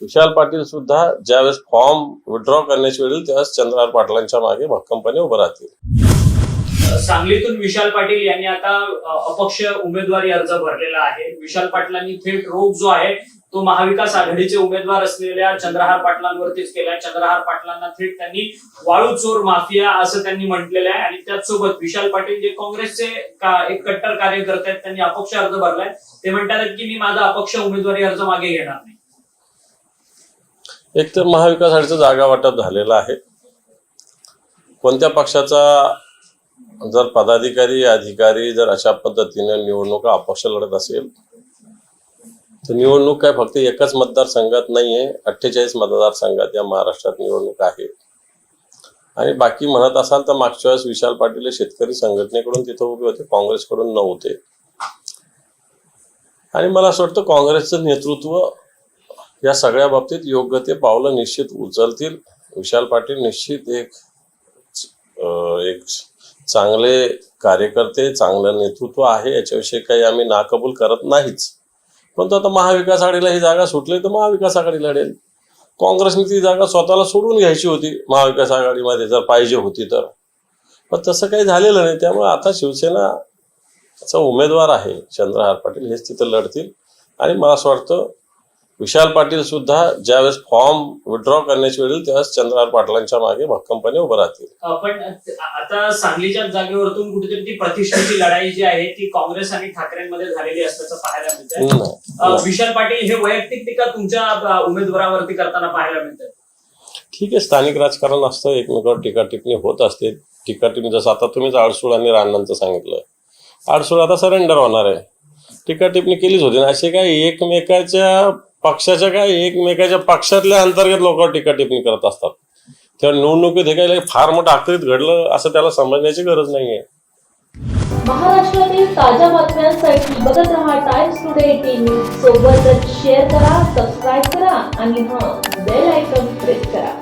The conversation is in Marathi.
विशाल पाटील सुद्धा ज्यावेळेस फॉर्म विड्रॉ करण्याची वेळ त्यावेळेस चंद्रहार पाटलांच्या मागे भक्कमपणे उभं राहतील. सांगलीतून विशाल पाटील यांनी आता अपक्ष उमेदवारी अर्ज भरलेला आहे. विशाल पाटलांनी थेट रोग जो आहे तो महाविकास आघाडीचे उमेदवार असलेल्या चंद्रहार पाटलांवरतीच केला चंद्रहार पाटलांना थेट त्यांनी वाळू चोर माफिया असं त्यांनी म्हटलेलं आहे. आणि त्याचसोबत विशाल पाटील जे काँग्रेसचे का- एक कट्टर कार्यकर्ते आहेत त्यांनी अपक्ष अर्ज भरलाय. ते म्हणतात की मी माझा अपक्ष उमेदवारी अर्ज मागे घेणार नाही. एक तर महाविकास आघाडीचं जागा वाटप झालेलं आहे. कोणत्या पक्षाचा जर पदाधिकारी अधिकारी जर अशा पद्धतीने निवडणुका अपक्ष लढत असेल तर निवडणूक काय फक्त एकच मतदारसंघात नाहीये अठ्ठेचाळीस मतदारसंघात या महाराष्ट्रात निवडणूक आहे. आणि बाकी म्हणत असाल तर मागच्या वेळेस विशाल पाटील हे शेतकरी संघटनेकडून तिथं उभे होते काँग्रेसकडून नव्हते आणि मला असं वाटतं काँग्रेसचं नेतृत्व या सगळ्या बाबतीत योग्य ते पावलं निश्चित उचलतील. विशाल पाटील निश्चित एक एक चांगले कार्यकर्ते चांगलं नेतृत्व आहे. याच्याविषयी काही आम्ही नाकबूल करत नाहीच. पण आता महाविकास आघाडीला ही जागा सुटली तर महाविकास आघाडी लढेल. काँग्रेसने ती जागा स्वतःला सोडून घ्यायची होती महाविकास आघाडीमध्ये जर पाहिजे होती तर. पण तसं काही झालेलं नाही. त्यामुळे आता शिवसेना चा उमेदवार आहे चंद्रहार पाटील. हेच तिथं लढतील. आणि मला असं वाटतं विशाल पाटील सुद्धा ज्यावेळेस फॉर्म विड्रॉ करण्याची वेळ त्यावेळेस चंद्रहार पाटलांच्या मागे भक्कमपणे उभं राहतील. पण आता सांगलीच्या जागेवरतून कुठेतरी ती प्रतिष्ठेची लढाई जी आहे ती काँग्रेस आणि ठाकरेंमध्ये झालेली असल्याचं पाहायला नाही. विशाल पाटील हे वैयक्तिक टीका तुमच्या उमेदवारावरती करताना पाहायला मिळते ठीक आहे स्थानिक राजकारण असतं एकमेकावर टीका टिप्पणी होत असते. टीका टिप्पणी जसं आता तुम्हीच आडसूळ आणि राणांचं सांगितलं. आडसूळ आता सरेंडर होणार आहे. टीका टिप्पणी केलीच होती. ना असे काय एकमेकाच्या पक्षाच्या काय एकमेकाच्या पक्षातल्या अंतर्गत लोक टीका टिप्पणी करत असतात. तेव्हा निवडणुकीत हे काही फार मोठं आकृत घडलं असं त्याला समजण्याची गरज नाहीये. महाराष्ट्रातील ताज्या बातम्यांसाठी बघत रहा टाइम्स टुडे टीव्ही सोबतच शेअर करा सबस्क्राईब करा आणि हा बेल आयकॉन प्रेस करा.